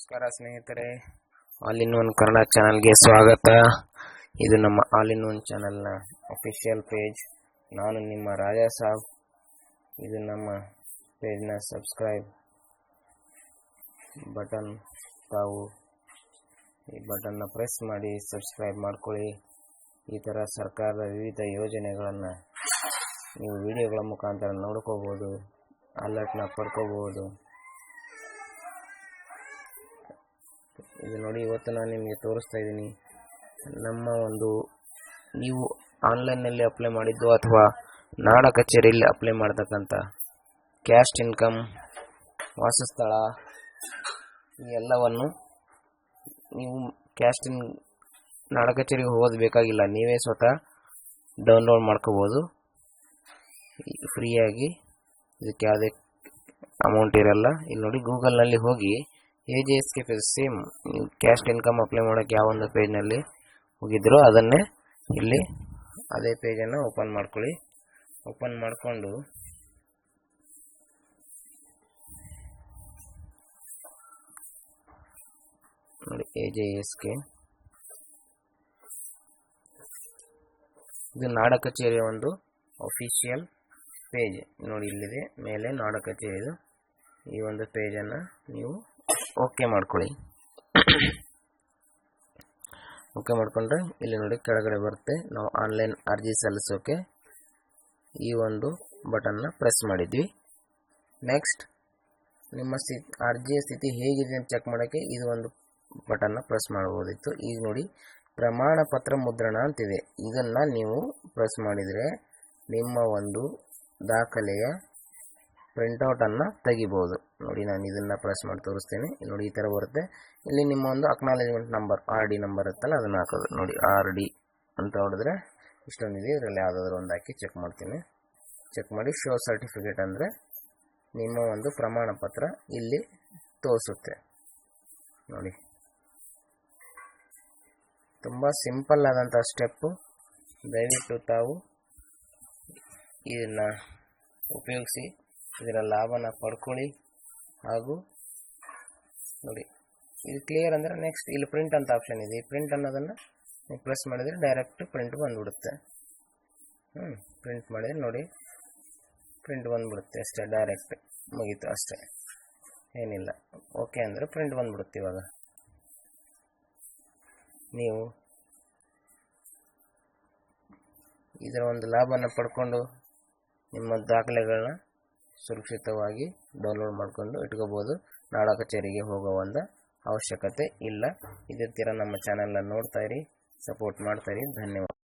ನಮಸ್ಕಾರ ಸ್ನೇಹಿತರೆ. All in one Kannada ಚಾನಲ್ಗೆ ಸ್ವಾಗತ. ಇದು ನಮ್ಮ ಆಲ್ ಇನ್ ಒನ್ ಚಾನಲ್ನ ಅಫಿಷಿಯಲ್ ಪೇಜ್ ನಾನು ನಿಮ್ಮ ರಾಜಾ ಸಾಬ್. ಇದು ನಮ್ಮ ಪೇಜ್ನ ಸಬ್ಸ್ಕ್ರೈಬ್ ಬಟನ್ ತಾವು ಈ ಬಟನ್ನ ಪ್ರೆಸ್ ಮಾಡಿ ಸಬ್ಸ್ಕ್ರೈಬ್ ಮಾಡ್ಕೊಳ್ಳಿ. ಈ ಥರ ಸರ್ಕಾರದ ವಿವಿಧ ಯೋಜನೆಗಳನ್ನು ನೀವು ವಿಡಿಯೋಗಳ ಮುಖಾಂತರ ನೋಡ್ಕೋಬೋದು ಅಲರ್ಟ್ನ ಪಡ್ಕೋಬೋದು. ಇದು ನೋಡಿ, ಇವತ್ತು ನಾನು ನಿಮಗೆ ತೋರಿಸ್ತಾ ಇದ್ದೀನಿ. ನಮ್ಮ ಒಂದು, ನೀವು ಆನ್ಲೈನ್ನಲ್ಲಿ ಅಪ್ಲೈ ಮಾಡಿದ್ದು ಅಥವಾ ನಾಡ ಕಚೇರಿಯಲ್ಲಿ ಅಪ್ಲೈ ಮಾಡ್ತಕ್ಕಂಥ ಕ್ಯಾಸ್ಟ್ ಇನ್ಕಮ್ ವಾಸಸ್ಥಳ ಎಲ್ಲವನ್ನು ನೀವು ಕ್ಯಾಸ್ಟ್ ಇನ್ ನಾಡ ಕಚೇರಿಗೆ ಹೋಗೋದು ಬೇಕಾಗಿಲ್ಲ ನೀವೇ ಸ್ವತಃ ಡೌನ್ಲೋಡ್ ಮಾಡ್ಕೋಬೋದು. ಫ್ರೀಯಾಗಿ ಇದಕ್ಕೆ ಯಾವುದೇ ಅಮೌಂಟ್ ಇರಲ್ಲ. ಇಲ್ಲಿ ನೋಡಿ ಗೂಗಲ್ನಲ್ಲಿ ಹೋಗಿ A K page same caste income apply ಮಾಡೋಕ್ಕೆ ಯಾವ ಒಂದು ಪೇಜ್ನಲ್ಲಿ ಹೋಗಿದ್ರು ಅದನ್ನೇ ಇಲ್ಲಿ ಅದೇ ಪೇಜನ್ನು ಓಪನ್ ಮಾಡ್ಕೊಳ್ಳಿ. ಓಪನ್ ಮಾಡಿಕೊಂಡು ನೋಡಿ, ಎ ಜೆ ಎಸ್ ಕೆ ಇದು ನಾಡ ಕಚೇರಿಯ ಒಂದು ಅಫಿಷಿಯಲ್ ಪೇಜ್ ನೋಡಿ, ಇಲ್ಲಿದೆ, ಮೇಲೆ ನಾಡ ಕಚೇರಿದು ಈ ಒಂದು ಪೇಜನ್ನು ನೀವು ಓಕೆ ಮಾಡ್ಕೊಳ್ಳಿ. ಓಕೆ ಮಾಡಿಕೊಂಡ್ರೆ, ಇಲ್ಲಿ ನೋಡಿ ಕೆಳಗಡೆ ಬರುತ್ತೆ. ನಾವು ಆನ್ಲೈನ್ ಅರ್ಜಿ ಸಲ್ಲಿಸೋಕೆ ಈ ಒಂದು ಬಟನ್ನ ಪ್ರೆಸ್ ಮಾಡಿದ್ವಿ. ನೆಕ್ಸ್ಟ್ ನಿಮ್ಮ ಸ್ಥಿತಿ ಅರ್ಜಿಯ ಸ್ಥಿತಿ ಹೇಗಿದೆ ಅಂತ ಚೆಕ್ ಮಾಡೋಕ್ಕೆ ಇದು ಒಂದು ಬಟನ್ನ ಪ್ರೆಸ್ ಮಾಡ್ಬೋದಿತ್ತು ಈಗ ನೋಡಿ ಪ್ರಮಾಣ ಪತ್ರ ಮುದ್ರಣ ಅಂತಿದೆ. ಇದನ್ನು ನೀವು ಪ್ರೆಸ್ ಮಾಡಿದರೆ ನಿಮ್ಮ ಒಂದು ದಾಖಲೆಯ ಪ್ರಿಂಟೌಟನ್ನು ತೆಗಿಬೋದು. ನೋಡಿ, ನಾನು ಇದನ್ನು ಪ್ರೆಸ್ ಮಾಡಿ ತೋರಿಸ್ತೀನಿ. ನೋಡಿ, ಈ ಥರ ಬರುತ್ತೆ. ಇಲ್ಲಿ ನಿಮ್ಮ ಒಂದು acknowledgement number R D number ಇರುತ್ತಲ್ಲ ಅದನ್ನು ಹಾಕೋದು. ನೋಡಿ ಆರ್ ಡಿ ಅಂತ ಹೊಡೆದ್ರೆ ಇಷ್ಟೊಂದಿದೆ ಇದರಲ್ಲಿ ಯಾವುದಾದ್ರೂ ಒಂದು ಹಾಕಿ ಚೆಕ್ ಮಾಡ್ತೀನಿ. ಚೆಕ್ ಮಾಡಿ ಶೋ ಸರ್ಟಿಫಿಕೇಟ್ ಅಂದರೆ ನಿಮ್ಮ ಒಂದು ಪ್ರಮಾಣ ಪತ್ರ ಇಲ್ಲಿ ತೋರಿಸುತ್ತೆ. ನೋಡಿ. ತುಂಬ ಸಿಂಪಲ್ ಆದಂಥ ಸ್ಟೆಪ್ಪು ದಯವಿಟ್ಟು ತಾವು ಇದನ್ನು ಉಪಯೋಗಿಸಿ. ಇದರ ಲಾಭನ ಪಡ್ಕೊಳ್ಳಿ. ಹಾಗೂ ನೋಡಿ, ಇದು ಕ್ಲಿಯರ್ ಅಂದರೆ ನೆಕ್ಸ್ಟ್ ಇಲ್ಲಿ ಪ್ರಿಂಟ್ ಅಂತ ಆಪ್ಷನ್ ಇದೆ. ಈ ಪ್ರಿಂಟ್ ಅನ್ನೋದನ್ನು ನೀವು ಪ್ರೆಸ್ ಮಾಡಿದರೆ ಡೈರೆಕ್ಟ್ ಪ್ರಿಂಟ್ ಬಂದುಬಿಡುತ್ತೆ. ಹ್ಞೂ ಪ್ರಿಂಟ್ ಮಾಡಿದರೆ ನೋಡಿ ಪ್ರಿಂಟ್ ಬಂದುಬಿಡುತ್ತೆ ಅಷ್ಟೇ ಡೈರೆಕ್ಟ್ ಮುಗೀತು ಅಷ್ಟೇ. ಏನಿಲ್ಲ ಓಕೆ ಅಂದರೆ ಪ್ರಿಂಟ್ ಬಂದುಬಿಡುತ್ತೆ ಇವಾಗ. ನೀವು ಇದರ ಒಂದು ಲಾಭನ ಪಡ್ಕೊಂಡು ನಿಮ್ಮ ದಾಖಲೆಗಳನ್ನ ಸುರಕ್ಷಿತವಾಗಿ ಡೌನ್ಲೋಡ್ ಮಾಡಿಕೊಂಡು ಇಟ್ಕೋಬೋದು. ನಾಡ ಕಚೇರಿಗೆ ಹೋಗೋ ಒಂದು ಅವಶ್ಯಕತೆ ಇಲ್ಲ. ಇದೇ ಥರ ನಮ್ಮ ಚಾನಲ್ನ ನೋಡ್ತಾ ಇರಿ ಸಪೋರ್ಟ್ ಮಾಡ್ತಾ ಇರಿ. ಧನ್ಯವಾದ.